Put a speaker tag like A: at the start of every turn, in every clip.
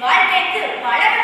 A: வாழ்க்கைக்கு வளர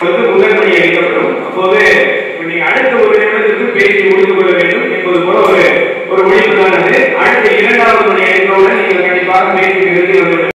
B: உங்களுக்கு முதன்மை அளிக்கப்படும் அப்போது நீங்க அடுத்த ஒரு நிமிடத்திற்கு பேசி முடிந்து கொள்ள வேண்டும் என்பது போல ஒரு ஒரு ஒழிப்புதானது அடுத்த இரண்டாவது மணி அளித்தவுடன் நீங்கள் கண்டிப்பாக பேசி நிறுத்தி